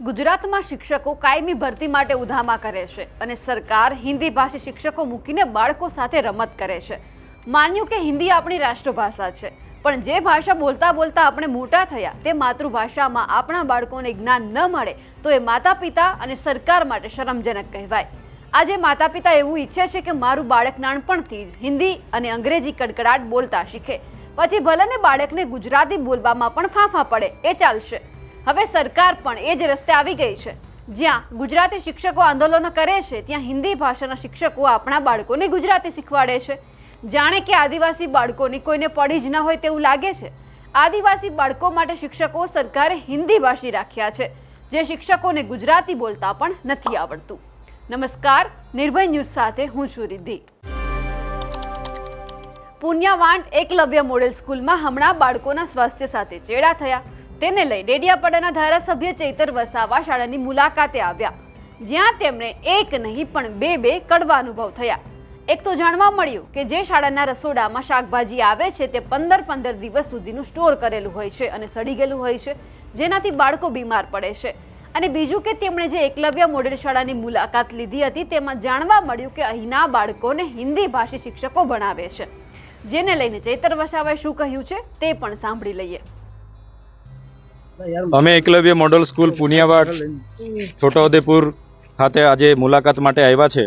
ગુજરાતમાં શિક્ષકો કાયમી ભરતી માટે ઉધામા કરે છે અને સરકાર હિન્દી ભાષી શિક્ષકો મૂકીને બાળકો સાથે રમત કરે છે. માન્યું કે હિન્દી આપણી રાષ્ટ્રભાષા છે, પણ જે ભાષા બોલતા બોલતા આપણે મોટા થયા, તે માતૃભાષામાં આપણા બાળકોને જ્ઞાન ન મળે, તો એ માતા પિતા અને સરકાર માટે શરમજનક કહેવાય. આજે માતા પિતા એવું ઈચ્છે છે કે મારું બાળક નાનપણથી જ હિન્દી અને અંગ્રેજી કડકડાટ બોલતા શીખે. પછી ભલે બાળકને ગુજરાતી બોલવામાં પણ ફાંફા પડે, એ ચાલશે. હવે સરકાર પણ એ જ રસ્તે આવી ગઈ છે. જ્યાં ગુજરાતી શિક્ષકો આંદોલનો કરે છે, ત્યાં હિન્દી ભાષાના શિક્ષકો આપણા બાળકોને ગુજરાતી શીખવાડે છે. જાણે કે આદિવાસી બાળકોની કોઈને પડી જ ન હોય તેવું લાગે છે. આદિવાસી બાળકો માટે શિક્ષકો સરકારે હિન્દી ભાષી રાખ્યા છે, જે શિક્ષકોને ગુજરાતી બોલતા પણ નથી આવડતું. નમસ્કાર, નિર્ભય ન્યૂઝ સાથે હું છું રિદ્ધિ. પુણ્યવાંટ એકલવ્ય મોડેલ સ્કૂલમાં હમણાં બાળકોના સ્વાસ્થ્ય સાથે ચેડા થયા. તેને લઈ ડેડિયાપાડાના ધારાસભ્ય ચૈતર વસાવા શાળાની મુલાકાતે આવ્યા, જ્યાં તેમણે એક નહીં પણ બે બે કડવા અનુભવ થયા. એક તો જાણવા મળ્યું કે જે શાળાના રસોડામાં શાકભાજી આવે છે તે પંદર પંદર દિવસ સુધીનું સ્ટોર કરેલું હોય છે અને સડી ગયેલું હોય છે, જેનાથી બાળકો બીમાર પડે છે. અને બીજું કે તેમણે જે એકલવ્ય મોડેલ શાળાની મુલાકાત લીધી હતી તેમાં જાણવા મળ્યું કે અહીંના બાળકોને હિન્દી ભાષી શિક્ષકો ભણાવે છે. જેને લઈને ચૈતર વસાવાએ શું કહ્યું છે તે પણ સાંભળી લઈએ. અમે એકલવ્ય મોડલ સ્કૂલ પુનિયાવાડ, છોટાઉદેપુર ખાતે આજે મુલાકાત માટે આવ્યા છે.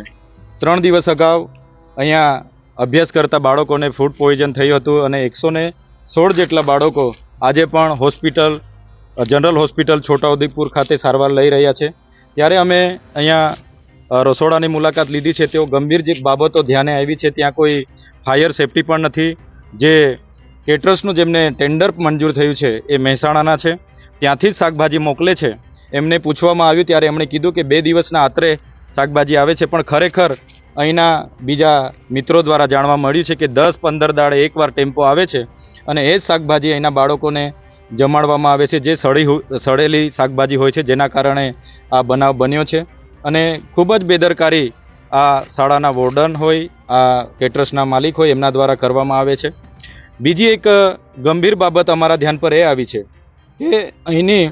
ત્રણ દિવસ અગાઉ અહીંયા અભ્યાસ કરતા બાળકોને ફૂડ પોઈઝન થયું હતું અને એકસો ને સોળ જેટલા બાળકો આજે પણ હોસ્પિટલ, જનરલ હોસ્પિટલ છોટાઉદેપુર ખાતે સારવાર લઈ રહ્યા છે. ત્યારે અમે અહીંયા રસોડાની મુલાકાત લીધી છે. તેઓ ગંભીર જે બાબતો ધ્યાને આવી છે, ત્યાં કોઈ ફાયર સેફટી પણ નથી. જે કેટરર્સનું જેમને ટેન્ડર મંજૂર થયું છે, એ મહેસાણાના છે. ત્યાંથી જ શાકભાજી મોકલે છે. એમને પૂછવામાં આવ્યું ત્યારે એમણે કીધું કે બે દિવસના આત્રે શાકભાજી આવે છે, પણ ખરેખર અહીંના બીજા મિત્રો દ્વારા જાણવા મળ્યું છે કે દસ પંદર દાડે એકવાર ટેમ્પો આવે છે અને એ જ શાકભાજી અહીંના બાળકોને જમાડવામાં આવે છે, જે સડી સળેલી શાકભાજી હોય છે, જેના કારણે આ બનાવ બન્યો છે. અને ખૂબ જ બેદરકારી આ શાળાના વોર્ડન હોય, આ કેટરસના માલિક હોય, એમના દ્વારા કરવામાં આવે છે. બીજી એક ગંભીર બાબત અમારા ધ્યાન પર એ આવી છે. કે અહીંની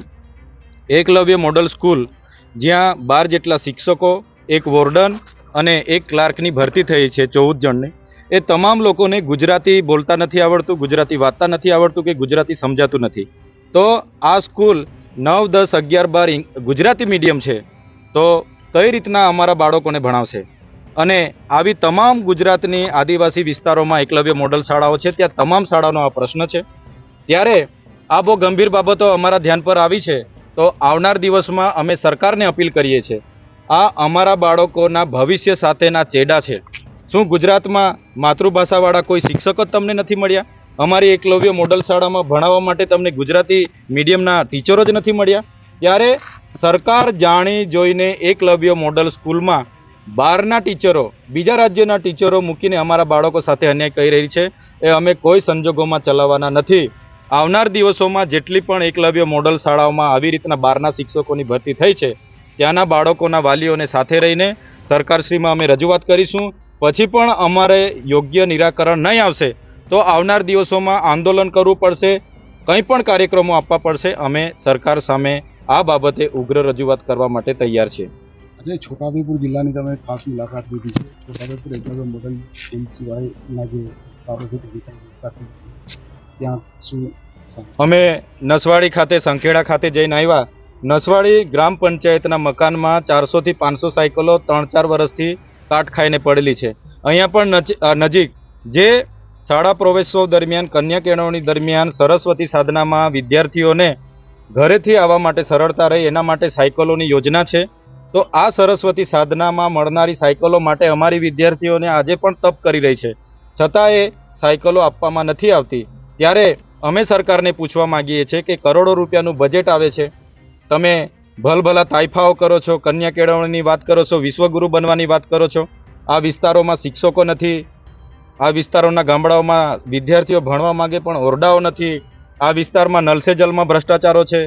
એકલવ્ય મોડલ સ્કૂલ, જ્યાં બાર જેટલા શિક્ષકો, એક વોર્ડન અને એક ક્લાર્કની ભરતી થઈ છે ચૌદ જણની. એ તમામ લોકોને ગુજરાતી બોલતા નથી આવડતું, ગુજરાતી વાંચતા નથી આવડતું કે ગુજરાતી સમજાતું નથી. તો આ સ્કૂલ નવ, દસ, અગિયાર, બાર ગુજરાતી મીડિયમ છે, તો કઈ રીતના અમારા બાળકોને ભણાવશે? અને આવી તમામ ગુજરાતની આદિવાસી વિસ્તારોમાં એકલવ્ય મોડલ શાળાઓ છે, ત્યાં તમામ શાળાનો આ પ્રશ્ન છે. ત્યારે આ બહુ ગંભીર બાબતો અમારા ધ્યાન પર આવી છે. તો આવનાર દિવસમાં અમે સરકારને અપીલ કરીએ છીએ. આ અમારા બાળકોના ભવિષ્ય સાથેના ચેડા છે. શું ગુજરાતમાં માતૃભાષાવાળા કોઈ શિક્ષકો જ તમને નથી મળ્યા? અમારી એકલવ્ય મોડલ શાળામાં ભણાવવા માટે તમને ગુજરાતી મીડિયમના ટીચરો જ નથી મળ્યા? ત્યારે સરકાર જાણી જોઈને એકલવ્ય મોડલ સ્કૂલમાં બહારના ટીચરો, બીજા રાજ્યોના ટીચરો મૂકીને અમારા બાળકો સાથે અન્યાય કરી રહી છે. એ અમે કોઈ સંજોગોમાં ચલાવવાના નથી. આવનાર દિવસોમાં જેટલી પણ એકલવ્ય મોડલ શાળાઓમાં આવી રીતના બહારના શિક્ષકોની ભરતી થઈ છે, ત્યાંના બાળકોના વાલીઓને સાથે રહીને સરકારશ્રીમાં અમે રજૂઆત કરીશું. પછી પણ અમારે યોગ્ય નિરાકરણ નહીં આવશે, તો આવનાર દિવસોમાં આંદોલન કરવું પડશે, કંઈ પણ કાર્યક્રમો આપવા પડશે, અમે સરકાર સામે આ બાબતે ઉગ્ર રજૂઆત કરવા માટે તૈયાર છીએ. આજે છોટાઉદેપુર જિલ્લાની તમે ખાસ મુલાકાત લીધી છે. છોટાઉદેપુર એકલવ્ય મોડલ સ્કૂલ સિવાયના જે લીધી છે. અમે નસવાડી ખાતે, સંખેડા ખાતે જઈને આવ્યા. નસવાડી ગ્રામ પંચાયતના મકાનમાં ચારસોથી પાંચસો સાયકલો ત્રણ ચાર વર્ષથી કાટ ખાઈને પડેલી છે. અહીંયા પણ નજી- નજીક જે શાળા પ્રવેશોત્સવ દરમિયાન, કન્યા કેળવણી દરમિયાન સરસ્વતી સાધનામાં વિદ્યાર્થીઓને ઘરેથી આવવા માટે સરળતા રહે, એના માટે સાયકલોની યોજના છે. તો આ સરસ્વતી સાધનામાં મળનારી સાયકલો માટે અમારી વિદ્યાર્થીઓને આજે પણ તપ કરી રહી છે. છતાં એ સાયકલો આપવામાં નથી આવતી. ત્યારે અમે સરકારને પૂછવા માંગીએ છીએ કે કરોડો રૂપિયાનું બજેટ આવે છે. તમે ભલભલા તાઇફાઓ કરો છો, કન્યા કેળવણીની વાત કરો છો, વિશ્વગુરુ બનવાની વાત કરો છો. આ વિસ્તારોમાં શિક્ષકો નથી, આ વિસ્તારોના ગામડાઓમાં વિદ્યાર્થીઓ ભણવા માંગે પણ ઓરડાઓ નથી. આ વિસ્તારમાં નલસેજલમાં જલમાં ભ્રષ્ટાચારો છે,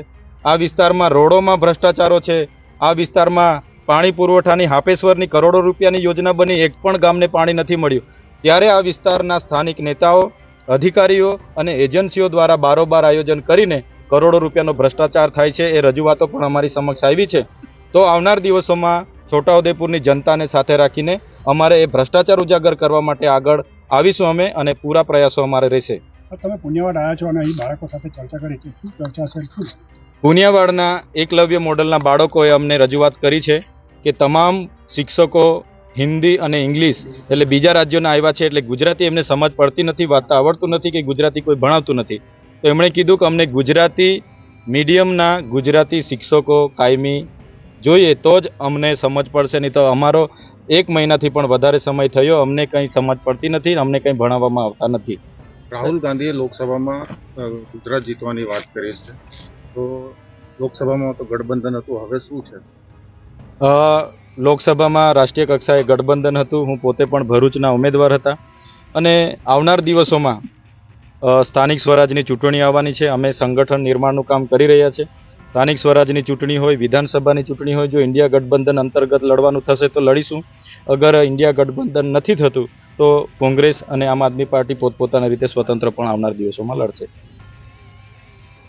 આ વિસ્તારમાં રોડોમાં ભ્રષ્ટાચારો છે, આ વિસ્તારમાં પાણી પુરવઠાની હાપેશ્વરની કરોડો રૂપિયાની યોજના બની એક પણ ગામને પાણી નથી મળ્યું. ત્યારે આ વિસ્તારના સ્થાનિક નેતાઓ અધિકારીઓ અને એજન્સીઓ દ્વારા બારોબાર આયોજન કરીને કરોડો રૂપિયાનો ભ્રષ્ટાચાર થાય છે એ રજૂઆતો પણ અમારી સમક્ષ આવી છે. તો આવનાર દિવસોમાં છોટાઉદેપુરની જનતાને સાથે રાખીને અમારે એ ભ્રષ્ટાચાર ઉજાગર કરવા માટે આગળ આવીશું અમે અને પૂરા પ્રયાસો અમારે રહેશે. તમે પુણ્યવાડ આવ્યા છો અને અહીં બાળકો સાથે ચર્ચા કરી છે. શું ચર્ચા છે શું? પુનિયાવાડના એકલવ્ય મોડલના બાળકોએ અમને રજૂઆત કરી છે કે તમામ શિક્ષકો હિન્દી અને ઇંગ્લિશ એટલે બીજા રાજ્યોના આવ્યા છે એટલે ગુજરાતી એમને સમજ પડતી નથી વાંચતા આવડતું નથી કે ગુજરાતી કોઈ ભણાવતું નથી. તો એમણે કીધું કે અમને ગુજરાતી મીડિયમના ગુજરાતી શિક્ષકો કાયમી જોઈએ તો જ અમને સમજ પડશે નહીં તો અમારો એક મહિનાથી પણ વધારે સમય થયો અમને કંઈ સમજ પડતી નથી અમને કંઈ ભણાવવામાં આવતા નથી. રાહુલ ગાંધીએ લોકસભામાં ગુજરાત જીતવાની વાત કરી છે. તો લોકસભામાં તો ગઠબંધન હતું હવે શું છે? લોકસભામાં રાષ્ટ્રીય કક્ષાએ ગઠબંધન હતું. હું પોતે પણ ભરૂચના ઉમેદવાર હતા. અને આવનાર દિવસોમાં સ્થાનિક સ્વરાજની ચૂંટણી આવવાની છે. અમે સંગઠન નિર્માણનું કામ કરી રહ્યા છે. સ્થાનિક સ્વરાજની ચૂંટણી હોય, વિધાનસભાની ચૂંટણી હોય, જો ઇન્ડિયા ગઠબંધન અંતર્ગત લડવાનું થશે તો લડીશું. અગર ઇન્ડિયા ગઠબંધન નથી થતું, તો કોંગ્રેસ અને આમ આદમી પાર્ટી પોતપોતાની રીતે સ્વતંત્ર પણ આવનાર દિવસોમાં લડશે.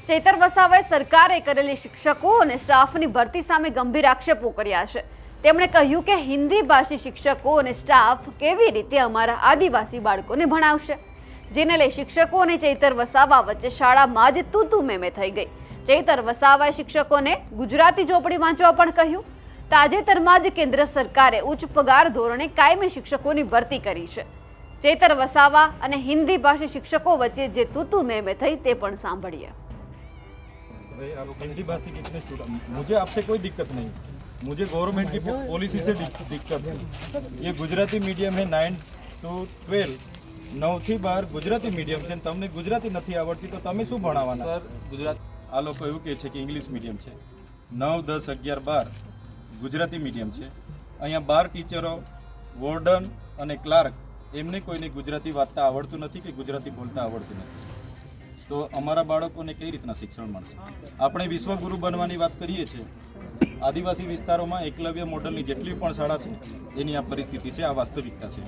ચૈતર વસાવાએ સરકારે કરેલી શિક્ષકો અને સ્ટાફની ભરતી સામે ગંભીર આક્ષેપો કર્યા છે. તેમણે કહ્યું કે હિન્દી ભાષી શિક્ષકો અને સ્ટાફ કેવી રીતે અમારા આદિવાસી બાળકોને ભણાવશે? જેને લઈ શિક્ષકો અને ચૈતર વસાવા વચ્ચે શાળામાં જ તૂતુ મેમે થઈ ગઈ. ચૈતર વસાવાએ શિક્ષકોને ગુજરાતી ઝોપડી વાંચવા પણ કહ્યું. તાજેતરમાં જ કેન્દ્ર સરકારે ઉચ્ચ પગાર ધોરણે કાયમી શિક્ષકોની ભરતી કરી છે. ચેતર વસાવા અને હિન્દી ભાષી શિક્ષકો વચ્ચે જે તૂતુ મેમે થઈ તે પણ સાંભળીએ. હિન્દી ભાષી કિતને સ્ટુડન્ટ મુજે આપસે કોઈ દિક્કત નહીં. मुझे गवर्नमेंट की पो- पॉलिसी से दिक- दिक्कत है ये गुजराती मीडियम है नाइन ટુ ટ્વેલ્વ નવથી બાર ગુજરાતી મીડિયમ છે ને તમને ગુજરાતી નથી આવડતી તો તમે શું ભણાવવાના સર ગુજરાત આ લોકો એવું કહે છે કે ઇંગ્લિશ મીડિયમ છે નવ દસ અગિયાર બાર ગુજરાતી મીડિયમ છે અહીંયા બાર ટીચરો વોર્ડન અને ક્લાર્ક એમને કોઈને ગુજરાતી વાંચતા આવડતું નથી કે ગુજરાતી બોલતા આવડતું નથી તો અમારા બાળકોને કઈ રીતના શિક્ષણ મળશે આપણે વિશ્વગુરુ બનવાની વાત કરીએ છીએ આદિવાસી વિસ્તારોમાં એકલવ્ય મોડલની જેટલી પણ શાળા છે, એની આ પરિસ્થિતિ છે, આ વાસ્તવિકતા છે.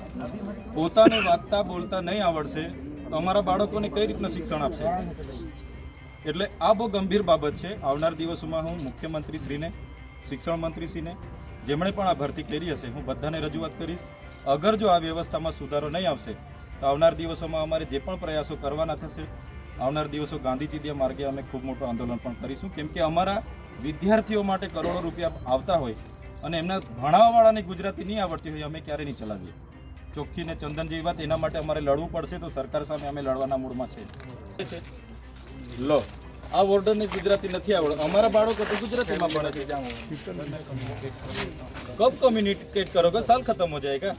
પોતાને વાંચતા બોલતા નહીં આવડશે તો અમારા બાળકોને કઈ રીતનું શિક્ષણ આપશે? એટલે આ બહુ ગંભીર બાબત છે. આવનાર દિવસોમાં હું મુખ્યમંત્રીશ્રીને શિક્ષણ મંત્રીશ્રીને જેમણે પણ આ ભરતી કરી હશે, હું બધાને રજૂઆત કરીશ. અગર જો આ વ્યવસ્થામાં સુધારો નહીં આવશે, તો આવનાર દિવસોમાં અમારે જે પણ પ્રયાસો કરવાના થશે, આવનાર દિવસો ગાંધીજી માર્ગે અમે ખૂબ મોટું આંદોલન પણ કરીશું. કેમ કે અમારા વિદ્યાર્થીઓ માટે કરોડો રૂપિયા આવતા હોય અને એમના ભણાવવાવાળાને ગુજરાતી નહીં આવડતી હોય, અમે ક્યારે નહીં ચલાવીએ. ચોખ્ખી ને ચંદન જેવી વાત, એના માટે અમારે લડવું પડશે તો સરકાર સામે અમે લડવાના મૂડમાં છે. લો, આ ઓર્ડરને ગુજરાતી નથી આવડતું. અમારા બાળકો તો ગુજરાતીમાં ભણે છે. કબ કોમ્યુનિકેટ કરો કે સાલ ખતમ હો જાયગા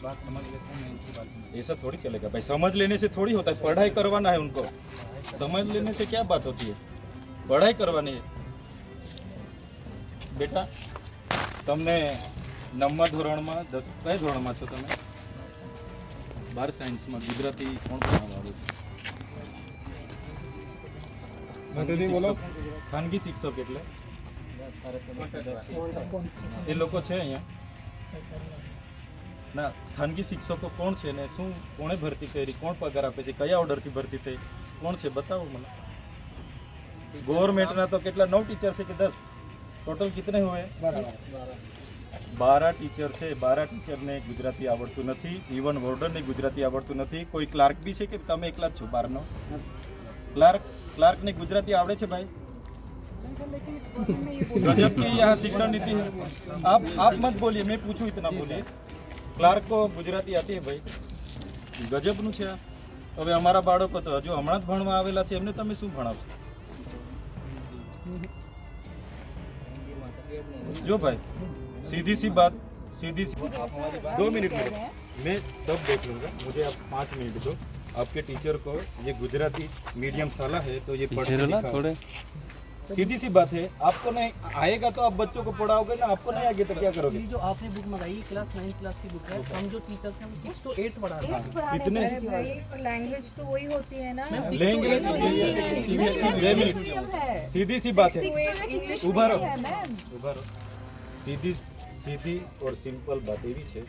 वॉर्डन ने गुजराती नहीं आवड़ती बोलो ऐसा थोड़ी चलेगा भाई समझ लेने से थोड़ी होता है पढ़ाई करवाना है उनको समझ लेने से क्या बात होती है पढ़ाई करवानी है બેટા તમને નવમા ધોરણમાં દસ કયા ધોરણમાં છો તમે બાર સાયન્સમાં ગુજરાતી કોણ ભણાવવા આવે છે બોલો ખાનગી શિક્ષક એટલે એ લોકો છે અહીંયા ના ખાનગી શિક્ષકો કોણ છે ને શું કોણે ભરતી કરી કોણ પગાર આપે છે કયા ઓર્ડરથી ભરતી થઈ કોણ છે બતાવો મને ગવર્મેન્ટના તો કેટલા નવ ટીચર છે કે દસ ટોટલ કિતને हुए બારા ટીચર છે બારા ટીચરને ગુજરાતી આવડતું નથી ઇવન વોર્ડરને ગુજરાતી આવડતું નથી કોઈ ક્લાર્ક બી છે કે તમે એકલા જ છો બારનો ક્લાર્ક ક્લાર્કને ગુજરાતી આવડે છે ભાઈ गजब की यहाँ शिक्षण नीति है आप आप मत बोलिए मैं पूछूं इतना बोलिए क्लार्क को ગુજરાતી આતી હે ભાઈ ગજબનું છે આ હવે અમારા બાળકો તો હજુ હમણાં જ ભણવા આવેલા છે એમને તમે શું ભણાવશો जो भाई सीधी सी बात सीधी सी दो मिनट मिनट मैं सब देख लूंगा मुझे आप पाँच मिनट दो आपके टीचर को ये गुजराती मीडियम साला है तो ये पढ़ के दिखाओ सीधी सी बात है आपको नहीं आएगा तो आप बच्चों को पढ़ाओगे ना आपको नहीं आगे तो क्या करोगे ये जो आपने बुक मंगाई क्लास नाइन्थ क्लास की बुक है हम जो टीचर्स हैं वो सिक्स टू एट पढ़ा रहे हैं इतने लैंग्वेज तो वही होती है ना लैंग्वेज सीधी सी बात है इंग्लिश ઉભા રહો है मैम ઉભા રહો સીધી સીધી ઓર સિમ્પલ બાત એવી છે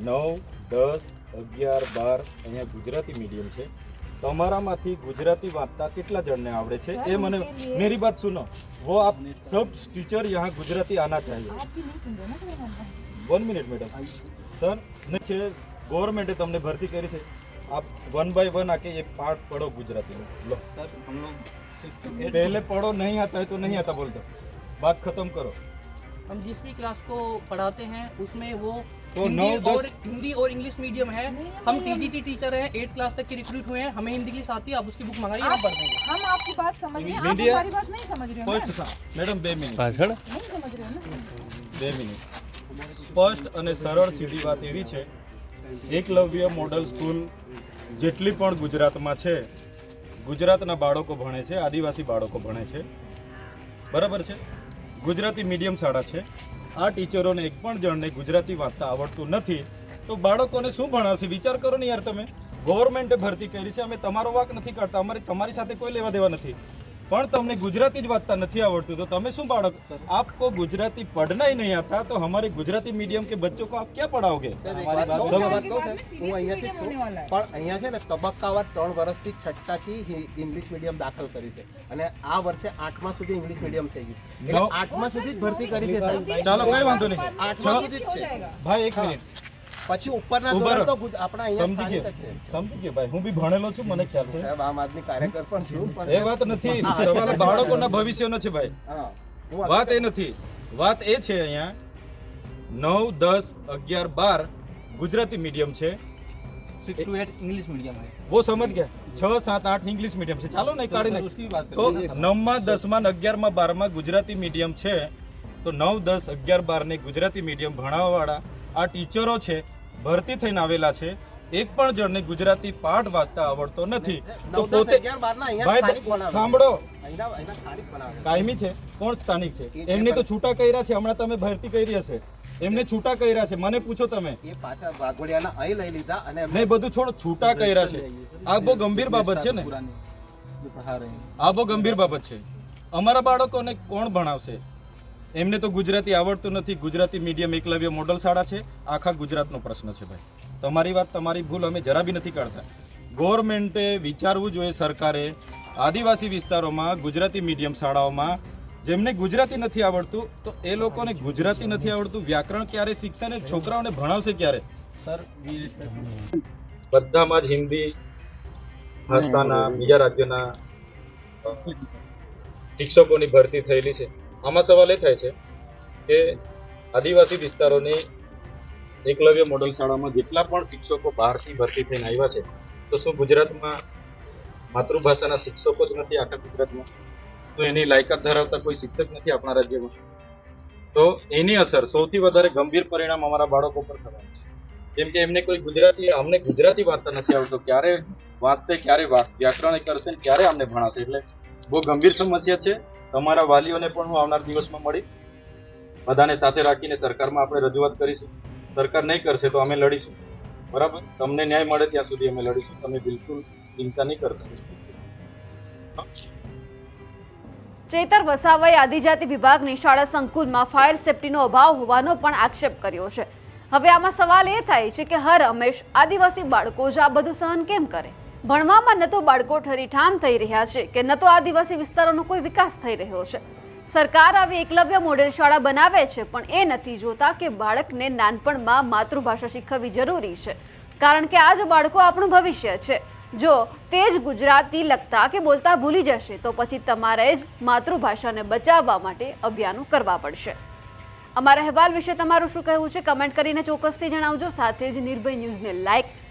નવ દસ અગિયાર બાર અહીંયા ગુજરાતી મીડિયમ છે તમારામાંથી ગુજરાતી વાંચતા કેટલા જણને આવડે છે એ મને મેરી બાત સુનો वो आप सब टीचर यहाँ गुजराती आना चाहिए વન મિનિટ મેડમ સર ને છે ગવર્મેન્ટે તમને ભરતી કરી છે આપ વન બાય વન આકે ये पार्ट पढ़ो गुजराती में लो सर हम लोग पहले पढ़ो नहीं आता है तो नहीं आता बोलते बात खत्म करो हम जिस भी क्लास को पढ़ाते हैं उसमें वो तो हिंदी नौ, दस- और हिंदी और इंग्लिश मीडियम है हम टीजीटी टीचर हैं एट क्लास तक के रिक्रूट हुए हैं हमें हिंदी इंग्लिश आती है आप उसकी बुक मंगाइए हम पढ़ देंगे हम आपकी बात समझ रहे हैं आप मीडिया- हमारी बात नहीं समझ रहे हो સ્પષ્ટ ना? સા મેડમ બે મિનિટ नहीं समझ रहे हो ना બે મિનિટ સ્પષ્ટ અને સરળ સીધી વાત એવી છે એકલવ્ય મોડલ સ્કૂલ જેટલી પણ ગુજરાતમાં છે ગુજરાતના બાળકો ભણે છે આદિવાસી બાળકો ભણે છે બરાબર છે ગુજરાતી મીડિયમ શાળા છે આ ટીચરોને એક પણ જણને ગુજરાતી વાંચતા આવડતું નથી. તો બાળકોને શું ભણાવશે વિચાર કરો ને યાર તમે. ગવર્મેન્ટે ભરતી કરી છે, અમે તમારો વાક નથી કાઢતા, અમારે તમારી સાથે કોઈ લેવા દેવા નથી. પણ તમને ગુજરાતી જ વાંચતા નથી આવડતું તો તમે શું બાળક આપકો ગુજરાતી पढ़ना ही नहीं आता तो हमारे गुजराती मीडियम के बच्चों को आप क्या पढ़ाओगे आपकी बात में હું CBSE અહીંયાથી मीडियम होने वाला है પણ અહીંયા છે ને તબક્કાવાર ત્રણ વર્ષથી છઠ્ઠાથી હિ- ઇંગ્લિશ મીડિયમ દાખલ કર્યું છે અને આ વર્ષે આઠમા સુધી ઇંગ્લિશ મીડિયમ થઈ ગયું એટલે નવ- આઠમા સુધી જ ભરતી કરી છે સાહેબ ચાલો કઈ વાંધો નહીં આઠમા સુધી જ हो છે जाएगा ભાઈ એક મિનિટ પછી ઉપરના ધોરણ તો આપણા અહીંયા સમજી ગયા. સમજી ગયા ભાઈ હું બી ભણેલો છું મને ખ્યાલ છે. સાહેબ આમ આદમી કાર્યકર પણ છું પણ એ વાત નથી. સવાલ બાળકોના ભવિષ્યનો છે ભાઈ. વાત એ નથી. વાત એ છે અહીંયા નવ દસ અગિયાર બાર ગુજરાતી મીડિયમ છે. સિક્સ સમજ ગયા. છ સાત આઠ ઇંગ્લિશ મીડિયમ છે. ચાલો ને કાઢી તો નવમાં દસમાં અગિયારમાં બારમાં ગુજરાતી મીડિયમ છે. તો નવ દસ અગિયાર બાર ને ગુજરાતી મીડિયમ ભણાવવાવાળા આ ટીચરો છે. ભરતી થઈને આવેલા છે. એક પણ જણને ગુજરાતી પાઠ વાંચતા આવડતો નથી. તો પોતે સાંભળો. કાયમી છે કોણ સ્થાનિક છે? એમને તો છૂટા કર્યા છે હમણાં તમે ભરતી કરી હશે. એમને છૂટા કર્યા છે મને પૂછો તમે. એ પાછા વાઘોડિયાના અહીં લઈ લીધા અને નહીં બધું છોડો છૂટા કર્યા છે. આ બહુ ગંભીર બાબત છે ને? આ બહુ ગંભીર બાબત છે. અમારા બાળકોને કોણ ભણાવશે? એમને તો ગુજરાતી આવડતું નથી. ગુજરાતી મીડિયમ એકલવ્ય મોડલ શાળા છે. આખા ગુજરાતનો પ્રશ્ન છે ભાઈ. તમારી વાત તમારી ભૂલ અમે જરા બી નથી કાઢતા. ગવર્મેન્ટે વિચારવું જોઈએ સરકારે આદિવાસી વિસ્તારોમાં ગુજરાતી મીડિયમ શાળાઓમાં. જેમને ગુજરાતી નથી આવડતું તો એ લોકોને ગુજરાતી નથી આવડતું. વ્યાકરણ ક્યારે શીખશે ને છોકરાઓને ભણાવશે ક્યારે? બધામાં જ હિન્દી ભાષાના બીજા રાજ્યના શિક્ષકોની ભરતી થયેલી છે. આમાં સવાલ એ થાય છે કે આદિવાસી વિસ્તારોની એકલવ્ય મોડલ શાળામાં જેટલા પણ શિક્ષકો બહારથી ભરતી થઈને આવ્યા છે, તો શું ગુજરાતમાં માતૃભાષાના શિક્ષકો જ નથી, આખા ગુજરાતમાં? તો એની લાયકાત ધરાવતા કોઈ શિક્ષક નથી આપણા રાજ્યમાં? તો એની અસર સૌથી વધારે ગંભીર પરિણામ અમારા બાળકો પર થવાનું છે. કેમ કે એમને કોઈ ગુજરાતી, અમને ગુજરાતી વાર્તા નથી આવડતું ક્યારે વાંચશે, ક્યારે વ્યાકરણ કરશે ક્યારે અમને ભણાવશે એટલે બહુ ગંભીર સમસ્યા છે. તમારા વાલીઓને પણ હું આવનાર દિવસમાં મળીશ. બધાને સાથે રાખીને સરકારમાં આપણે રજૂઆત કરીશું. સરકાર નહીં કરશે તો અમે લડીશું. બરાબર? તમને ન્યાય મળે ત્યાં સુધી અમે લડીશું. તમે બિલકુલ ચિંતા નહીં કરતા. ચેતર વસાવાએ આદિજાતિ વિભાગની શાળા સંકુલમાં ફાયર સેફટીનો અભાવ હોવાનો પણ આક્ષેપ કર્યો છે. હવે આમાં સવાલ એ થાય છે કે હર હંમેશ આદિવાસી બાળકો જ આ બધું સહન કેમ કરે? ભણવામાં ન તો બાળકો ઠરીઠામ થઈ રહ્યા છે કે ન તો આદિવાસી વિસ્તારોનો કોઈ વિકાસ થઈ રહ્યો છે. સરકાર આવી એકલવ્ય મોડેલ શાળા બનાવે છે, પણ એ નથી જોતા કે બાળકને નાનપણમાં માતૃભાષા શીખવવી જરૂરી છે. કારણ કે આ જ બાળકો આપણું ભવિષ્ય છે. જો તે જ ગુજરાતી લખતા કે બોલતા ભૂલી જશે, તો પછી તમારે જ માતૃભાષાને બચાવવા માટે અભિયાનો કરવા પડશે. અમારા અહેવાલ વિશે તમારું શું કહેવું છે? કમેન્ટ કરીને ચોક્કસથી જણાવજો. સાથે જ નિર્ભય ન્યૂઝને લાઇક